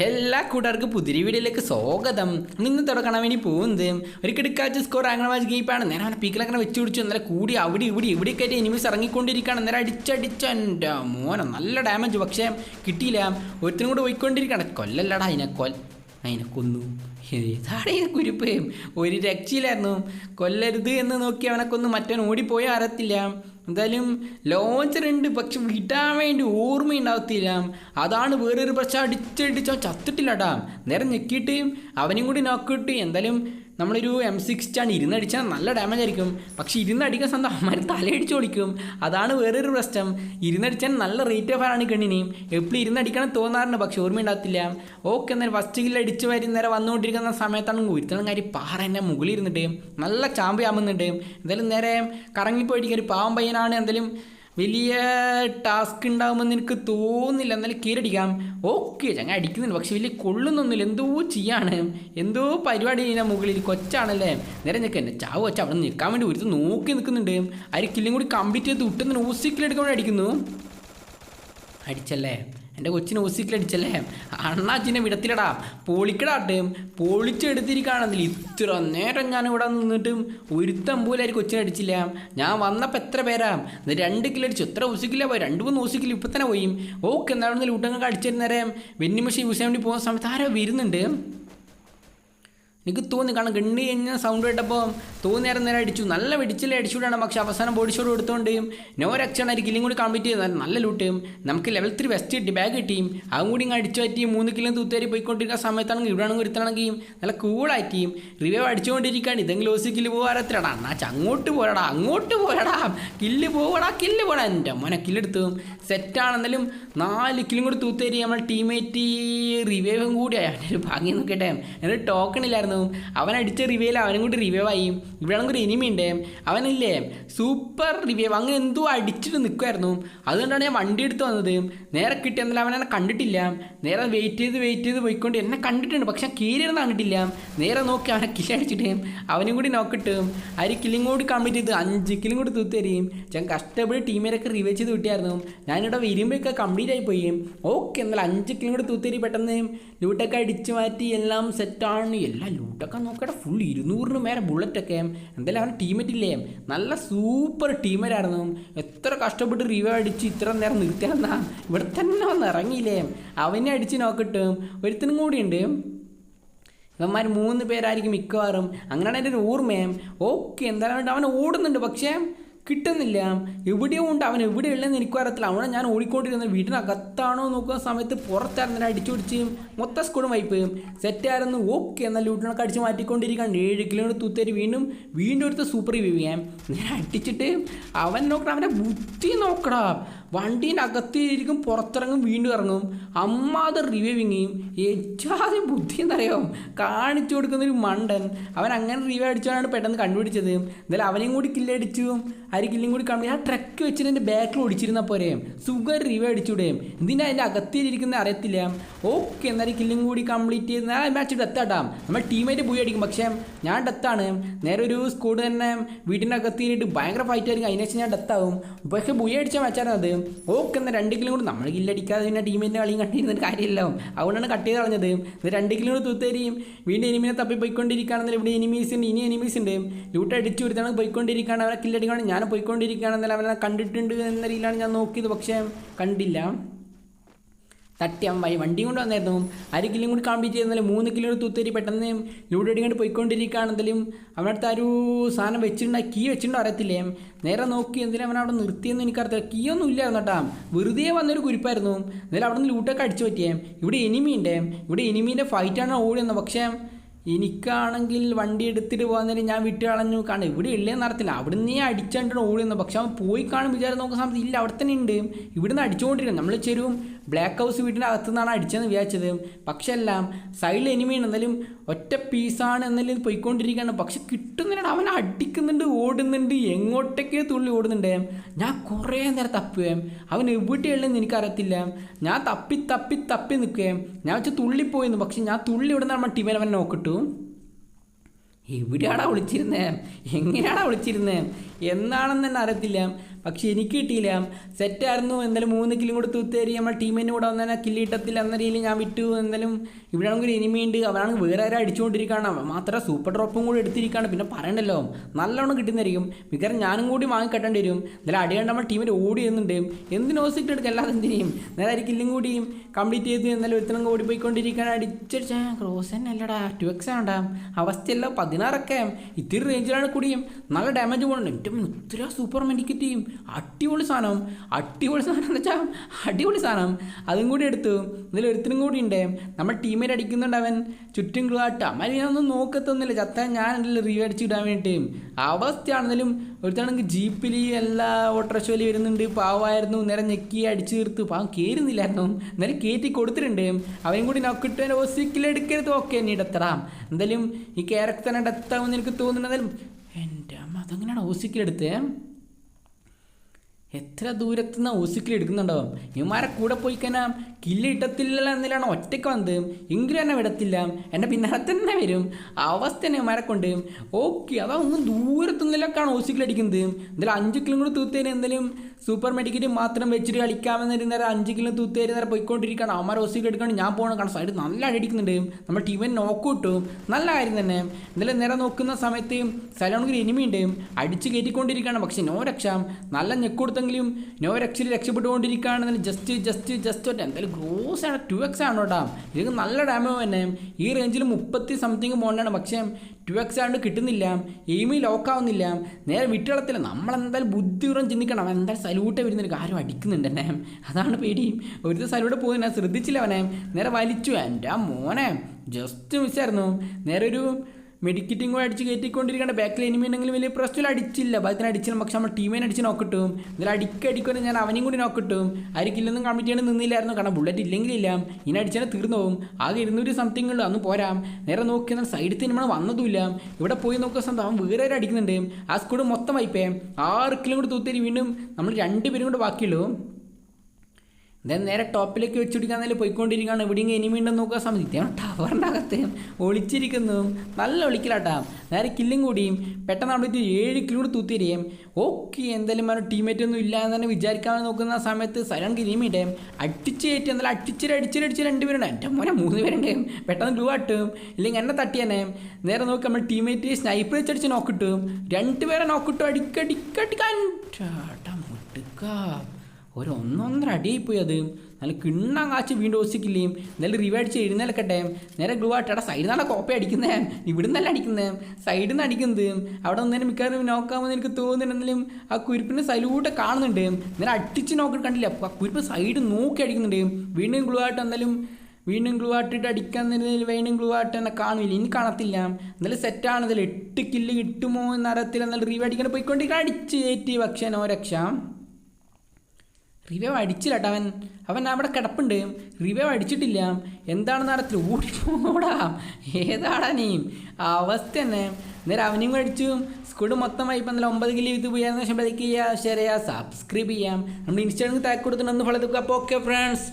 എല്ലാ കൂട്ടുകാർക്ക് പുതിരി വീഡിയോയിലേക്ക് സ്വാഗതം. നിന്ന് തുടക്കണം വേണ്ടി പോകുന്നത്. ഒരു കിടക്കാച്ച സ്കോർ ആംഗ്ലവാജ് ഗെയിപ്പാണ് നേരെ അവനെ പീക്കിലങ്ങനെ വെച്ച് പിടിച്ചു. അന്നേരം കൂടി അവിടെ ഇവിടെ ഇവിടെ കയറ്റി എനിമീസ് ഇറങ്ങിക്കൊണ്ടിരിക്കുകയാണ്. നേരെ അടിച്ചടിച്ച എന്റെ മോനെ നല്ല ഡാമേജ് പക്ഷേ കിട്ടിയില്ല. ഒരുത്തിനും കൂടെ പോയിക്കൊണ്ടിരിക്കുകയാണ്. കൊല്ലല്ലടാ അതിനെ കൊൽ അതിനെ കൊന്നു. ഇതാണ് കുരിപ്പ്. ഒരു രക്ഷയിലായിരുന്നു കൊല്ലരുത് എന്ന് നോക്കി അവനെ കൊന്നു. മറ്റവൻ ഓടിപ്പോയോ അറിയത്തില്ല. എന്തായാലും ലോഞ്ചർ ഉണ്ട് പക്ഷെ വിടാൻ വേണ്ടി ഓർമ്മയുണ്ടാവത്തില്ല. അതാണ് വേറൊരു പ്രശ്നം. അടിച്ചടിച്ചോ ചത്തിട്ടില്ലടാ. നേരെ ഞെക്കിയിട്ട് അവനും കൂടി നോക്കിയിട്ട് എന്തായാലും നമ്മളൊരു എം സിക്സ് ആണ് ഇരുന്നടിച്ചാൽ നല്ല ഡാമേജ് ആയിരിക്കും. പക്ഷെ ഇരുന്നടിക്കാൻ സ്വന്തം അമ്മമാർ തലയടിച്ച് ഓടിക്കും. അതാണ് വേറൊരു പ്രശ്നം. ഇരുന്നടിച്ചാൽ നല്ല റേറ്റ് ഓഫ് ആണ് കണ്ണിനി. എപ്പോഴും ഇരുന്നടിക്കണം തോന്നാറുണ്ട് പക്ഷെ ഓർമ്മയുണ്ടാകത്തില്ല ഓക്കെ എന്നാൽ ഫസ്റ്റ് കില്ല് അടിച്ച് വരുന്നേരം നേരെ വന്നുകൊണ്ടിരിക്കുന്ന സമയത്താണ് ഒരുത്തണം കാര്യം പാറ എന്നെ മുകളിൽ ഇരുന്നിട്ട് നല്ല ചാമ്പ് ചാമ്പുന്നുണ്ട് എന്തായാലും നേരെ കറങ്ങിപ്പോയിട്ട് ഒരു പാവം പയ്യനാണ് എന്തായാലും വലിയ ടാസ്ക് ഉണ്ടാകുമെന്ന് എനിക്ക് തോന്നുന്നില്ല എന്നാലും കീരടിക്കാം ഓക്കെ ഞങ്ങൾ അടിക്കുന്നുണ്ട്. പക്ഷെ വലിയ കൊള്ളുന്നൊന്നുമില്ല. എന്തോ ചെയ്യാണ്. എന്തോ പരിപാടി ചെയ്യുന്ന മുകളിൽ. കൊച്ചാണല്ലേ. നേരെ ഞങ്ങൾക്ക് എന്നെ ചാവ് വെച്ച് അവിടെ നിൽക്കാൻ വേണ്ടി ഒരുത്ത് നോക്കി നിൽക്കുന്നുണ്ട്. ആ ഒരു കില്ലും കൂടി കംപ്ലീറ്റ് ചെയ്ത് വിട്ടുന്ന ഊസിക്കിലെടുക്കാൻ വേണ്ടി അടിക്കുന്നു. അടിച്ചല്ലേ? എന്റെ കൊച്ചിനെ ഒസിക്കിലടിച്ചല്ലേ അണ്ണാച്ചിനെ വിടത്തിലടാ പൊളിക്കടാട്ട്. പൊളിച്ചെടുത്തിരിക്കുകയാണെങ്കിൽ ഇത്ര നേരം ഞാൻ ഇവിടെ നിന്നിട്ടും ഒരുത്തം പോലും ആര് കൊച്ചിനെ അടിച്ചില്ല. ഞാൻ വന്നപ്പോൾ എത്ര പേരാ? രണ്ട് കിലോ അടിച്ചു. എത്ര ഒസിക്കില്ല പോയി? രണ്ട് മൂന്ന് ഒസിക്കില്ല ഇപ്പം തന്നെ പോയി. ഓക്കെ എന്താണെന്ന് ലൂട്ടങ്ങൾക്ക് അടിച്ചിരുന്നേരം വെന്നിമഷി യൂസ് ചെയ്യാൻ വേണ്ടി പോകുന്ന സമയത്ത് ആരോ വരുന്നുണ്ട്? എനിക്ക് തോന്നി കാരണം ഗണ്ണി കഴിഞ്ഞ സൗണ്ട് കേട്ടപ്പോൾ തോന്നി നേരം അടിച്ചു. നല്ല വെടിച്ചില്ല അടിച്ചുകൂടാണ് പക്ഷെ അവസാനം ബോഡി ഷോട്ട് കൊടുത്തോണ്ട് നോ രക്ഷയാണ് ഒരു കില്ലും കൂടി കംപ്ലീറ്റ് ചെയ്തത് നല്ല ലൂട്ട് നമുക്ക് ലെവൽ ത്രീ വെസ്റ്റ് കിട്ടി ബാഗ് കിട്ടി അതും കൂടി ഇങ്ങനെ അടിച്ചു പറ്റി മൂന്ന് കിലോ തൂത്തേരി പോയിക്കൊണ്ടിരിക്കുന്ന സമയത്താണെങ്കിൽ ഇവിടെയാണെങ്കിൽ ഒരുത്തണമെങ്കിൽ നല്ല കൂളായിട്ടും റിവൈവ് അടിച്ചുകൊണ്ടിരിക്കുകയാണ് ഇതെങ്കിലും ഓസി കില്ല് പോകാറത്തിലടാ എന്നാ അങ്ങോട്ട് പോരാടാ അങ്ങോട്ട് പോരാടാ. കില്ല് പോകടാ കില്ല് പോടാ. എന്റെ മോനെ കില്ലെടുത്തു സെറ്റാണെന്നാലും നാല് കിലും കൂടി തൂത്തേരി നമ്മൾ ടീമേറ്റ് റിവൈവും കൂടി ഒരു ഭാഗ്യം നോക്കട്ടെ എന്നിട്ട് ടോക്കൺ ഇല്ലായിരുന്നു. അവൻ അടിച്ച റിവൈയിൽ അവനും കൂടി റിവൈവ് ആയി. ഇവിടെ ഒരു എനിമി ഉണ്ട്. അവനില്ലേ? സൂപ്പർ റിവൈവ് അങ്ങനെ എന്തോ അടിച്ചിട്ട് നിൽക്കുമായിരുന്നു അതുകൊണ്ടാണ് ഞാൻ വണ്ടി എടുത്ത് വന്നത്. നേരെ കിട്ടിയെന്നല്ല അവൻ എന്നെ കണ്ടിട്ടില്ല. നേരെ വെയിറ്റ് ചെയ്ത് വെയിറ്റ് ചെയ്ത് പോയിക്കൊണ്ട് എന്നെ കണ്ടിട്ടുണ്ട്. പക്ഷെ കീരിയൊന്നും കണ്ടിട്ടില്ല. നേരെ നോക്കി അവനെ കില്ലടിച്ചിട്ട് അവനും കൂടി നോക്കിട്ട് അരി കിലും കൂടി കംപ്ലീറ്റ് ചെയ്ത് അഞ്ച് കില്ലും കൂടി തൂത്ത് തരും. ഞാൻ കഷ്ടപ്പെട്ട് ടീമിലൊക്കെ റിവൈവ് ചെയ്ത് കിട്ടിയായിരുന്നു. ഞാനിവിടെ വരുമ്പോഴൊക്കെ കംപ്ലീറ്റ് ആയി പോയി. ഓക്കെ എന്നാൽ അഞ്ച് കില്ലും കൂടി തൂത്തേരി പെട്ടെന്ന്. ലൂട്ടൊക്കെ അടിച്ചു മാറ്റി എല്ലാം സെറ്റാണ് എല്ലാം ലൂട്ടൊക്കെ നോക്കട്ടെ ഫുൾ ഇരുന്നൂറിന് മേലെ ബുള്ളറ്റൊക്കെ എന്തായാലും അവൻ ടീമേറ്റ് ഇല്ലേ? നല്ല സൂപ്പർ ടീമേറ്റായിരുന്നു എത്ര കഷ്ടപ്പെട്ട് റിവൈവ് അടിച്ച് ഇത്ര നേരം നിർത്തിയാണെന്നാ? ഇവിടെ തന്നെ വന്ന് ഇറങ്ങിയില്ലേ? അവനെ അടിച്ച് നോക്കട്ടും ഒരുത്തനും കൂടിയുണ്ട് ഇവന്മാർ മൂന്ന് പേരായിരിക്കും മിക്കവാറും. അങ്ങനെയാണ് എന്റെ ഒരു ഓർമ്മയും ഓക്കെ എന്തായാലും അവൻ ഓടുന്നുണ്ട്. പക്ഷേ കിട്ടുന്നില്ല. എവിടെയോ ഉണ്ട്. അവൻ എവിടെയുള്ളതെന്ന് എനിക്കും അറിയത്തില്ല. അവനെ ഞാൻ ഓടിക്കൊണ്ടിരുന്നത് വീടിനകത്താണോ നോക്കുന്ന സമയത്ത് പുറത്തായിരുന്നു അടിച്ചു പിടിച്ച് മൊത്തം സ്കൂളും വൈപ്പ് സെറ്റായിരുന്നു ഓക്കെ എന്നാൽ ലൂട്ടിനൊക്കെ അടിച്ച് മാറ്റിക്കൊണ്ടിരിക്കുകയാണ് ഏഴ് കിലോമീറ്റർ തൂത്തേരി വീണ്ടും വീണ്ടും എടുത്ത് സൂപ്പർ റിവ്യൂ ചെയ്യാം ഞാൻ അടിച്ചിട്ട് അവൻ നോക്കണം അവന്റെ ബുദ്ധി നോക്കടാ. വണ്ടീന്റെ അകത്തിരിക്കും പുറത്തിറങ്ങും വീണ്ടും ഇറങ്ങും. അമ്മാതെ റിവ്യൂവിങ് ഏറ്റാതെ ബുദ്ധി എന്നറിയാം കാണിച്ചു കൊടുക്കുന്നൊരു മണ്ടൻ. അവൻ അങ്ങനെ റിവ്യൂ അടിച്ചാണ് പെട്ടെന്ന് കണ്ടുപിടിച്ചത്. എന്തായാലും അവനെയും കൂടി കില്ലടിച്ചു അരി കില്ലും കൂടി കാണും. ആ ട്രക്ക് വെച്ചിട്ട് എന്റെ ബാക്കിൽ ഓടിച്ചിരുന്ന പോരെ. സുഖം റിവ്യൂ അടിച്ചുവിടേം എന്തിനാ അതിന്റെ അകത്തിരിക്കുന്ന അറിയത്തില്ല. ഓക്കെ എന്നാലും കില്ലും കൂടി കംപ്ലീറ്റ് ചെയ്ത് ആ മാച്ച് ഡെത്താട്ടാം നമ്മൾ ടീമായിട്ട് പോയി അടിക്കും. പക്ഷേ ഞാൻ ഡെത്താണ് നേരെ ഒരു സ്കൂഡ് തന്നെ വീട്ടിന്റെ അകത്തിരിട്ട് ഭയങ്കര ഫൈറ്റ് ആയിരിക്കും. അതിന് ശേഷം ഞാൻ ഡെത്താവും പക്ഷേ ബുയ അടിച്ച മാച്ചാണ് അത് ഓക്കെ രണ്ട് കിലോ കൂടി. നമ്മൾ കില്ലടിക്കാതെ പിന്നെ ടീമിന്റെ കളിയും കണ്ടിരുന്നിട്ട് കാര്യമില്ല. അതുകൊണ്ടാണ് കട്ട് ചെയ്ത് കളഞ്ഞത്. ഇത് രണ്ട് കിലോ കൂടി തൂത്തേരിയും വീണ്ടും എനിമിനെ തപ്പി പോയിക്കൊണ്ടിരിക്കുകയാണെന്നില്ല ഇവിടെ എനിമീസ് ഉണ്ട് ഇനി എനിമീസ് ഉണ്ട്. ലൂട്ട് അടിച്ചു കൊടുത്താണ് പോയിക്കൊണ്ടിരിക്കുകയാണ് അവരെ കില്ലടിക്കുകയാണ് ഞാൻ പോയിക്കൊണ്ടിരിക്കുകയാണെന്നല്ല അവരെ കണ്ടിട്ടുണ്ട് എന്ന രീതിയിലാണ് ഞാൻ നോക്കിയത്. പക്ഷേ കണ്ടില്ല. തട്ടി അവൻ വഴി വണ്ടിയും കൊണ്ട് വന്നായിരുന്നു. അര കിലും കൂടി കംപ്ലീറ്റ് ചെയ്യുന്നില്ല മൂന്ന് കിലോ തൂത്തേരി പെട്ടെന്ന് ലൂടെ അടിക്കൊണ്ട് പോയിക്കൊണ്ടിരിക്കുകയാണെങ്കിലും അവനടുത്ത് ആ ഒരു സാധനം വെച്ചിട്ടുണ്ടായി കീ വെച്ചിട്ടുണ്ടോ അറിയത്തില്ലേ? നേരെ നോക്കി. എന്തിനാ അവൻ അവിടെ നിർത്തിയെന്ന് എനിക്കറിയത്തില്ല. കീ ഒന്നും ഇല്ലായിരുന്നു കേട്ടാ. വെറുതെ വന്നൊരു കുരിപ്പായിരുന്നു. എന്നാലും അവിടെ നിന്ന് ലൂട്ടൊക്കെ അടിച്ചു പറ്റിയേ. ഇവിടെ എനിമിയുണ്ട് ഇവിടെ എനിമീന്റെ ഫൈറ്റാണ് ഓടിയെന്ന്. പക്ഷേ എനിക്കാണെങ്കിൽ വണ്ടി എടുത്തിട്ട് പോകുന്നതിന് ഞാൻ വിട്ട് കളഞ്ഞു. കാരണം ഇവിടെ ഇല്ലെന്ന് അറിയത്തില്ല. അവിടെ നിന്ന് അടിച്ചാണ്ടാണ് ഓടിയെന്ന്. പക്ഷെ അവൻ പോയി കാണും വിചാരം നോക്കുന്ന സമയത്ത് ഇല്ല. അവിടെ തന്നെ ഉണ്ട്. ഇവിടുന്ന് അടിച്ചുകൊണ്ടിരിക്കും നമ്മൾ ചെരും ബ്ലാക്ക് ഹൗസ് വീട്ടിന്റെ അകത്തു നിന്നാണ് അടിച്ചതെന്ന് വിചാരിച്ചത്. പക്ഷെ എല്ലാം സൈഡിൽ എനിമിയാണ് എന്നാലും ഒറ്റ പീസാണ് എന്നാലും പോയിക്കൊണ്ടിരിക്കുകയാണ്. പക്ഷെ കിട്ടുന്നതിനാണ് അവൻ അടിക്കുന്നുണ്ട് ഓടുന്നുണ്ട് എങ്ങോട്ടൊക്കെ തുള്ളി ഓടുന്നുണ്ട്. ഞാൻ കുറേ നേരം തപ്പുകയും അവൻ എവിടെയുള്ളതെന്ന് എനിക്കറിയത്തില്ല. ഞാൻ തപ്പി തപ്പി തപ്പി നിൽക്കുകയും ഞാൻ വെച്ച് തുള്ളിപ്പോയിരുന്നു പക്ഷെ ഞാൻ തുള്ളി ഇവിടെ നിന്ന് ടീമിനെ അവൻ നോക്കിട്ടു. എവിടെയാടാ വിളിച്ചിരുന്നേ? എങ്ങനെയാടാ വിളിച്ചിരുന്നേ? എന്നാണെന്ന് തന്നെ അറിയത്തില്ല. പക്ഷെ എനിക്ക് കിട്ടിയില്ല. സെറ്റായിരുന്നു. എന്തായാലും മൂന്ന് കില്ലും കൂടെ തൂത്തേരി നമ്മൾ ടീമിന്റെ കൂടെ വന്നാൽ കില്ല് കിട്ടത്തില്ല എന്ന രീതിയിൽ ഞാൻ വിട്ടു. എന്തായാലും ഇവിടെ ആണെങ്കിൽ ഒരു എനിമി ഉണ്ട്. അവനാണെങ്കിൽ വേറെ ആരും അടിച്ചുകൊണ്ടിരിക്കുകയാണ് മാത്രം സൂപ്പർ ഡ്രോപ്പും കൂടി എടുത്തിരിക്കുകയാണ് പിന്നെ പറയണ്ടല്ലോ നല്ലോണം കിട്ടുന്നതായിരിക്കും. മിക്കവാറും ഞാനും കൂടി വാങ്ങി വാങ്ങിക്കെട്ടേണ്ടി വരും. എന്തായാലും അടിയാണ്ട് നമ്മൾ ടീമിൽ ഓടി എന്ത് എന്തിനു ഓസിറ്റ് എടുക്കുക അല്ലാതെ എന്തിനേയും നേരെ കില്ലും കൂടിയും കംപ്ലീറ്റ് ചെയ്തു എന്നാലും ഒരുത്തനം ഓടി പോയിക്കൊണ്ടിരിക്കുകയാണ് അടിച്ചടിച്ച ക്രോസ് തന്നെ അല്ലടാ. ടു എക്സ് ആണ്ടാ. അവസ്ഥയല്ല. പതിനാറൊക്കെ. ഇത്തിരി റേഞ്ചിലാണ് കൂടിയും. നല്ല ഡാമേജ് പോകുന്നുണ്ട് എന്റെ ഒത്തിരി സൂപ്പർ മെഡിക്കറ്റ് ചെയ്യും അടിപൊളി സാധനം. അടിപൊളി സാധനം എന്ന് വെച്ചാൽ അടിപൊളി സാധനം. അതും കൂടി എടുത്തു. ഇതിൽ ഒരുത്തിനും കൂടി ഉണ്ട്. നമ്മൾ ടീമേറ്റ് അടിക്കുന്നുണ്ട് അവൻ. ചുറ്റും ക്ലാട്ട് അമ്മ നോക്കത്തൊന്നുമില്ല. ചത്ത ഞാൻ എന്തെങ്കിലും അടിച്ചു വിടാൻ വേണ്ടിയിട്ട്. അവസ്ഥയാണെന്നാലും ഒരുത്താണെങ്കിൽ ജീപ്പിൽ എല്ലാ ഓട്ടോറിക്ഷയിൽ വരുന്നുണ്ട്. പാവമായിരുന്നു. നേരെ ഞെക്കി അടിച്ചു തീർത്ത്. പാവം കയറുന്നില്ലായിരുന്നു എന്നാലും കയറ്റി കൊടുത്തിട്ടുണ്ട്. അവനും കൂടി നോക്കിട്ട് ഓസിക്കിൽ എടുക്കരുത്. ഓക്കെ എന്നെ ഇടത്തടാം. എന്തായാലും ഈ ക്യാരക്ടർ തന്നെ ഡെത്താവുമെന്ന് എനിക്ക് തോന്നുന്നു എന്തായാലും എന്റെ അമ്മ അതെങ്ങനെയാണ് ഓസിക്കിലെടുത്തേ എത്ര ദൂരത്തു നിന്ന് ഓസിക്കിൽ എടുക്കുന്നുണ്ടാവും? ഇവന്മാരെ കൂടെ പോയി കഴിഞ്ഞാൽ കില്ല് ഇട്ടത്തില്ല എന്നിലാണ് ഒറ്റയ്ക്ക് വന്നത്. എങ്കിലും എന്നെ വിടത്തില്ല. എന്റെ പിന്നാലെ തന്നെ വരും. അവസ്ഥ തന്നെ ഇവന്മാരെ കൊണ്ട്. ഓക്കെ അതാ ഒന്ന് ദൂരത്തുനിന്നിലൊക്കെയാണ് ഓസിക്കിൽ അടിക്കുന്നത്. എന്തായാലും അഞ്ച് കിലോ കൂടി തൂത്തേന് എന്തെങ്കിലും സൂപ്പർ മെഡിക്കറ്റ് മാത്രം വെച്ചിട്ട് കളിക്കാമെന്നൊരു നേരം അഞ്ച് കിലോ തൂത്തേര് നേരം പോയിക്കൊണ്ടിരിക്കുകയാണ്. അവന്മാർ ഓസിക്കിൽ എടുക്കണം ഞാൻ പോകണം കാരണം സൈഡ് നല്ല അടിക്കുന്നുണ്ട്. നമ്മൾ ടീമിന് നോക്ക് നല്ല കാര്യം തന്നെ. എന്തായാലും നേരെ നോക്കുന്ന സമയത്ത് സലോണെങ്കിൽ എനിമി ഉണ്ട്. അടിച്ച് കയറ്റിക്കൊണ്ടിരിക്കുകയാണ്. പക്ഷെ നോ രക്ഷ. നല്ല ഞെക്ക് കൊടുത്തെങ്കിലും നോവർ ആക്ച്വലി രക്ഷപ്പെട്ടുകൊണ്ടിരിക്കുകയാണെങ്കിൽ ജസ്റ്റ് ജസ്റ്റ് ജസ്റ്റ് ഒറ്റ എന്തായാലും ഗ്രോസ് ആണ്. ടു എക്സ് ആണ് കേട്ടോ. ഇതിന് നല്ല ഡാമേജ് തന്നെ. ഈ റേഞ്ചിൽ മുപ്പത്തി സംതിങ് പോകണ്ടാണ് പക്ഷേ ടു എക്സ് ആണ്ട് കിട്ടുന്നില്ല. എയിമി ലോക്കാവുന്നില്ല നേരെ വിട്ടുകളത്തില്ല നമ്മളെന്തായാലും ബുദ്ധിപൂർവം ചിന്തിക്കണം. എന്തായാലും സല്യൂട്ട് വരുന്നൊരു കാര്യം അടിക്കുന്നുണ്ട് എന്നെ അതാണ് പേടിയും ഒരു സല്യൂട്ട് പോകുന്ന ശ്രദ്ധിച്ചില്ല അവനെ. നേരെ വലിച്ചു. എന്റെ മോനെ. ജസ്റ്റ് മിസ്സായിരുന്നു നേരെ ഒരു മെഡിക്കറ്റും കൂടെ അടിച്ച് കയറ്റിക്കൊണ്ടിരിക്കേണ്ട ബാക്കിൽ എനിമി ഉണ്ടെങ്കിലും വലിയ പ്രശ്നം അടിച്ചില്ല. ബാക്കിന് അടിച്ചില്ല പക്ഷെ നമ്മൾ ടീമിനെ അടിച്ച് നോക്കിട്ടും ഇതിൽ അടിക്ക് അടിക്കുന്ന ഞാൻ അവനെയും കൂടി നോക്കിട്ടും ആയിരിക്കില്ലെന്നും കമ്മിറ്റ് ചെയ്യാൻ നിന്നില്ലായിരുന്നു. കാരണം ബുള്ളറ്റ് ഇല്ലെങ്കിലില്ല ഇനി അടിച്ചാൽ തീർന്നു പോകും ആകെ ഇരുന്നൂറ് സംതിങ് ഉള്ളു. അന്ന് പോരാം. നേരെ നോക്കി എന്നാൽ സൈഡിൽ നിന്ന് നമ്മൾ വന്നതുമില്ല. ഇവിടെ പോയി നോക്കുന്ന സ്ഥലത്ത് അവൻ വേറെ അടിക്കുന്നുണ്ട്. ആ സ്കൂഡ് മൊത്തം വൈപ്പേ ആറ് കിലോ കൂടി തൂത്തേരി വീണ്ടും നമ്മൾ രണ്ടുപേരും കൂടെ ബാക്കിയുള്ളൂ. ദെൻ നേരെ ടോപ്പിലേക്ക് വെച്ചുപിടിക്കാൻ പോയിക്കൊണ്ടിരിക്കുകയാണ്. എവിടെയും എനിമി ഉണ്ടെന്ന് നോക്കാൻ ഇദ്ദേഹം ടവറിന്റെ അകത്ത് ഒളിച്ചിരിക്കുന്നു. നല്ല ഒളിക്കലാട്ടാ. നേരെ കില്ലും കൂടിയും പെട്ടെന്ന് അവിടെ ഏഴ് കിലോ കൂടി തൂത്തിരിയും ഓക്കെ എന്തായാലും അവരുടെ ടീമേറ്റ് ഒന്നും ഇല്ല എന്ന് തന്നെ വിചാരിക്കാൻ നോക്കുന്ന സമയത്ത് സൈലണ്ട് എനിമിയുടെ അടിച്ച് കയറ്റി എന്തായാലും അടിച്ചിട്ട് അടിച്ചിട്ട് അടിച്ച് രണ്ടുപേരുണ്ട് എന്റെ മോനെ മൂന്ന് പേരുണ്ട്. പെട്ടെന്ന് ഗ്ലൂ ആട്ടും. ഇല്ലെങ്കിൽ എന്നെ തട്ടിയനെ നേരെ നോക്കി നമ്മൾ ടീമേറ്റ് സ്നൈപ്പർ വെച്ചടിച്ച് നോക്കിട്ടും രണ്ടുപേരെ നോക്കിട്ടും അടിക്കടിക്കടിക്കാൻ മുട്ടുക്കാ. ഒരു ഒന്നൊന്നര അടിയായിപ്പോയി അത്. നല്ല കിണ്ണം കാച്ച് വീണ്ടും ഓസിക്കില്ലേ? എന്നാലും റിവൈഡ്ച്ച് എഴുന്നേൽക്കട്ടെ. നേരെ ഗ്ലൂ ആയിട്ട് എടാ സൈഡിൽ നിന്നാണ് കോപ്പ അടിക്കുന്നേ? ഇവിടെ നിന്നല്ല അടിക്കുന്നേ? സൈഡിൽ നിന്ന് അടിക്കുന്നത്. അവിടെ ഒന്നേരം മിക്കവാറും നോക്കാമെന്ന് എനിക്ക് തോന്നുന്നുണ്ടെങ്കിലും ആ കുരിപ്പിന്റെ സൈലൂട്ട് കാണുന്നുണ്ട്. നേരെ അടിച്ച് നോക്കി കണ്ടില്ല? ആ കുരിപ്പ് സൈഡ് നോക്കി അടിക്കുന്നുണ്ട്. വീണ്ടും ഗ്ലൂ ആയിട്ട് എന്തായാലും വീണ്ടും ഗ്ലൂ ആട്ടിട്ട് അടിക്കാൻ നിന്നതിൽ വീണ്ടും ഗ്ലൂ ആയിട്ട് തന്നെ കാണില്ല ഇനി കാണത്തില്ല. എന്നാലും സെറ്റാണ് ഇതിൽ എട്ട് കില്ല് കിട്ടുമോ എന്നറിയത്തില്ല എന്നാലും റീവ് അടിക്കാൻ പോയിക്കൊണ്ടിരിക്കാൻ അടിച്ച് കയറ്റി പക്ഷേ നോ രക്ഷ. റിവൈവ് അടിച്ചില്ലട്ടോ. അവൻ അവൻ അവിടെ കിടപ്പുണ്ട്. റിവൈവ് അടിച്ചിട്ടില്ല. എന്താണെന്ന് അറിയത്തില്ല ഓടിപ്പോടാ ഏതാടാ നീ? അവസ്ഥ തന്നെ. നേരെ അവനെയും അടിച്ചു. സ്കൂഡ് മൊത്തമായി ഇപ്പം നല്ല ഒമ്പത് കിലോ ഇത് പോയാന്ന് ശേഷം ലൈക്ക് ചെയ്യുക ഷെയർ ചെയ്യുക സബ്സ്ക്രൈബ് ചെയ്യാം നമ്മൾ ഇൻസ്റ്റാഗ്രാമിൽ താക്ക് കൊടുത്തിട്ട് ഒന്ന് ഫോളോ അപ്പോൾ ഓക്കെ ഫ്രണ്ട്സ്